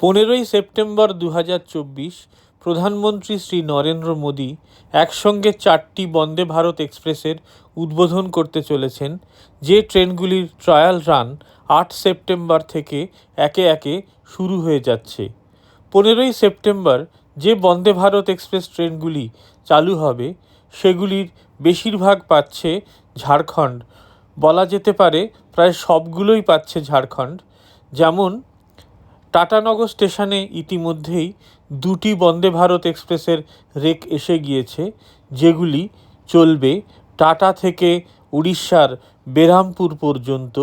পনেরোই সেপ্টেম্বর দু হাজার চব্বিশ প্রধানমন্ত্রী শ্রী নরেন্দ্র মোদী একসঙ্গে চারটি বন্দে ভারত এক্সপ্রেসের উদ্বোধন করতে চলেছেন, যে ট্রেনগুলির ট্রায়াল রান আট সেপ্টেম্বর থেকে একে একে শুরু হয়ে যাচ্ছে। পনেরোই সেপ্টেম্বর যে বন্দে ভারত এক্সপ্রেস ট্রেনগুলি চালু হবে, সেগুলির বেশিরভাগ পাচ্ছে ঝাড়খণ্ড। বলা যেতে পারে প্রায় সবগুলোই পাচ্ছে ঝাড়খণ্ড। যেমন টাটানগর স্টেশনে ইতিমধ্যেই দুটি বন্দে ভারত এক্সপ্রেসের রেক এসে গিয়েছে, যেগুলি চলবে টাটা থেকে উড়িষ্যার বেরহামপুর পর্যন্ত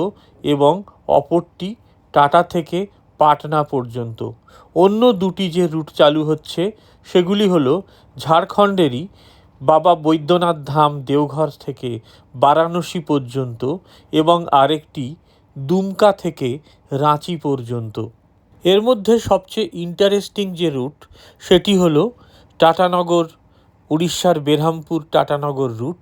এবং অপরটি টাটা থেকে পাটনা পর্যন্ত। অন্য দুটি যে রুট চালু হচ্ছে, সেগুলি হলো ঝাড়খণ্ডেরই বাবা বৈদ্যনাথ ধাম দেওঘর থেকে বারাণসী পর্যন্ত এবং আরেকটি দুমকা থেকে রাঁচি পর্যন্ত। এর মধ্যে সবচেয়ে ইন্টারেস্টিং যে রুট সেটি হলো টাটানগর, উড়িষ্যার বেরহামপুর টাটানগর রুট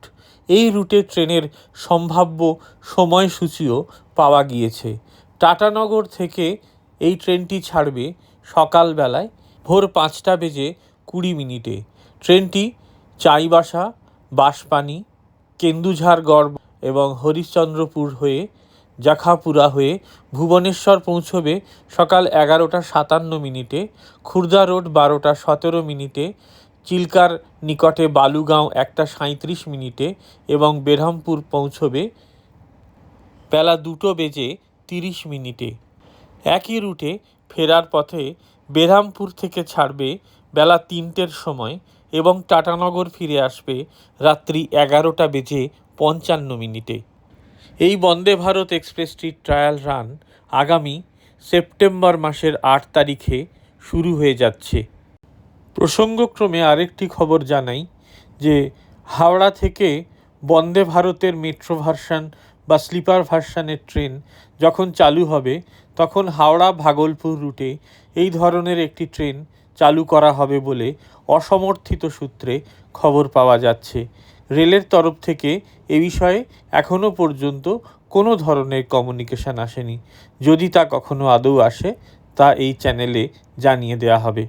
এই রুটে ট্রেনের সম্ভাব্য সময়সূচিও পাওয়া গিয়েছে। টাটানগর থেকে এই ট্রেনটি ছাড়বে সকালবেলায় ভোর পাঁচটা বেজে কুড়ি মিনিটে। ট্রেনটি চাইবাসা, বাঁশপানি কেন্দুঝাড়গড় এবং হরিশ্চন্দ্রপুর হয়ে জাখাপুরা হয়ে ভুবনেশ্বর পৌঁছবে সকাল এগারোটা সাতান্ন মিনিটে, খুর্দা রোড বারোটা সতেরো মিনিটে, চিল্কার নিকটে বালুগাঁও একটা সাঁইত্রিশ মিনিটে এবং বেরহামপুর পৌঁছবে বেলা দুটো বেজে তিরিশ মিনিটে। একই রুটে ফেরার পথে বেরহামপুর থেকে ছাড়বে বেলা তিনটের সময় এবং টাটানগর ফিরে আসবে রাত্রি এগারোটা বেজে পঞ্চান্ন মিনিটে। এই বন্দে ভারত এক্সপ্রেসটির ট্রায়াল রান আগামী সেপ্টেম্বর মাসের আট তারিখে শুরু হয়ে যাচ্ছে। প্রসঙ্গক্রমে আরেকটি খবর জানাই যে হাওড়া থেকে বন্দে ভারতের মেট্রো ভার্সান বা স্লিপার ভার্সানের ট্রেন যখন চালু হবে, তখন হাওড়া ভাগলপুর রুটে এই ধরনের একটি ট্রেন চালু করা হবে বলে অসমর্থিত সূত্রে খবর পাওয়া যাচ্ছে। রেলের তরফ থেকে এ বিষয়ে এখনও পর্যন্ত কোনো ধরনের কমিউনিকেশান আসেনি। যদি তা কখনো আদৌ আসে, তা এই চ্যানেলে জানিয়ে দেওয়া হবে।